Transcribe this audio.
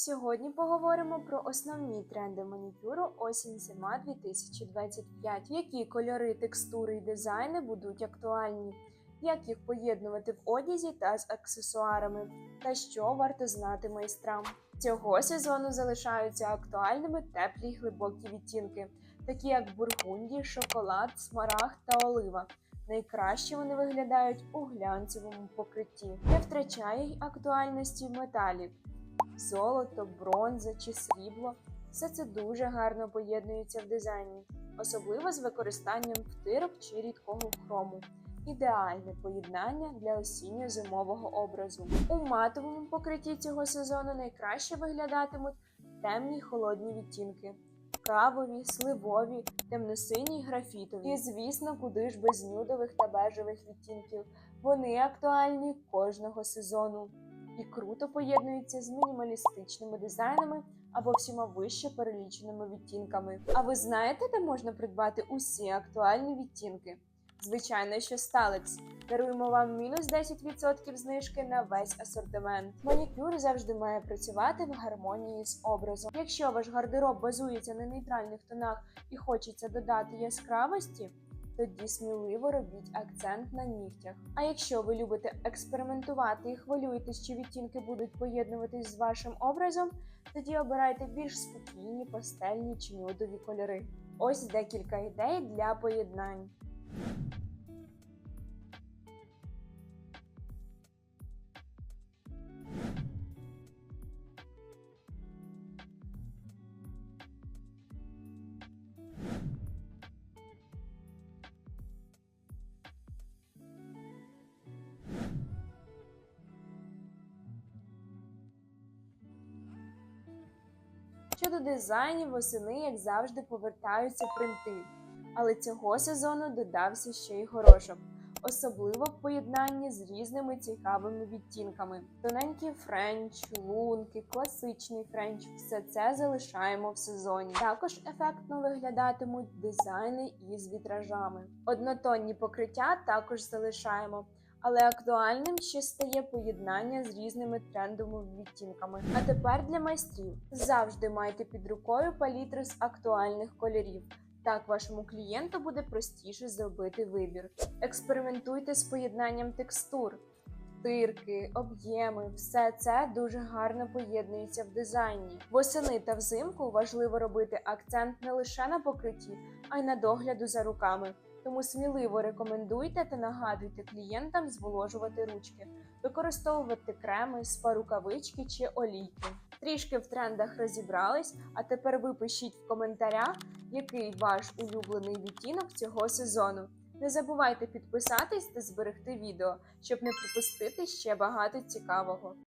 Сьогодні поговоримо про основні тренди манікюру осінь-зима 2025, які кольори, текстури і дизайни будуть актуальні, як їх поєднувати в одязі та з аксесуарами, та що варто знати майстрам. Цього сезону залишаються актуальними теплі й глибокі відтінки, такі як бургунді, шоколад, смарагд та олива. Найкраще вони виглядають у глянцевому покритті, не втрачає й актуальності металів золото, бронза чи срібло все це дуже гарно поєднується в дизайні, особливо з використанням втирок чи рідкого хрому. Ідеальне поєднання для осінньо-зимового образу. У матовому покритті цього сезону найкраще виглядатимуть темні холодні відтінки. Кавові, сливові, темно-сині й графітові. І, звісно, куди ж без нюдових та бежевих відтінків. Вони актуальні кожного сезону і круто поєднуються з мінімалістичними дизайнами або всіма вище переліченими відтінками. А ви знаєте, де можна придбати усі актуальні відтінки? Звичайно, що Сталекс. Даруємо вам мінус 10% знижки на весь асортимент. Манікюр завжди має працювати в гармонії з образом. Якщо ваш гардероб базується на нейтральних тонах і хочеться додати яскравості, тоді сміливо робіть акцент на нігтях. А якщо ви любите експериментувати і хвилюєтесь, чи відтінки будуть поєднуватись з вашим образом, тоді обирайте більш спокійні, пастельні чи нюдові кольори. Ось декілька ідей для поєднань. Щодо дизайнів, восени, як завжди, повертаються принти. Але цього сезону додався ще й горошок, особливо в поєднанні з різними цікавими відтінками. Тоненький френч, лунки, класичний френч все це залишаємо в сезоні. Також ефектно виглядатимуть дизайни із вітражами. Однотонні покриття також залишаємо. Але актуальним ще стає поєднання з різними трендовими відтінками. А тепер для майстрів завжди майте під рукою палітру з актуальних кольорів. Так вашому клієнту буде простіше зробити вибір. Експериментуйте з поєднанням текстур, тирки, об'єми. Все це дуже гарно поєднується в дизайні. Восени та взимку важливо робити акцент не лише на покритті, а й на догляду за руками. Тому сміливо рекомендуйте та нагадуйте клієнтам зволожувати ручки, використовувати креми, спа-рукавички чи олійки. Трішки в трендах розібрались, а тепер ви пишіть в коментарях, який ваш улюблений відтінок цього сезону. Не забувайте підписатись та зберегти відео, щоб не пропустити ще багато цікавого.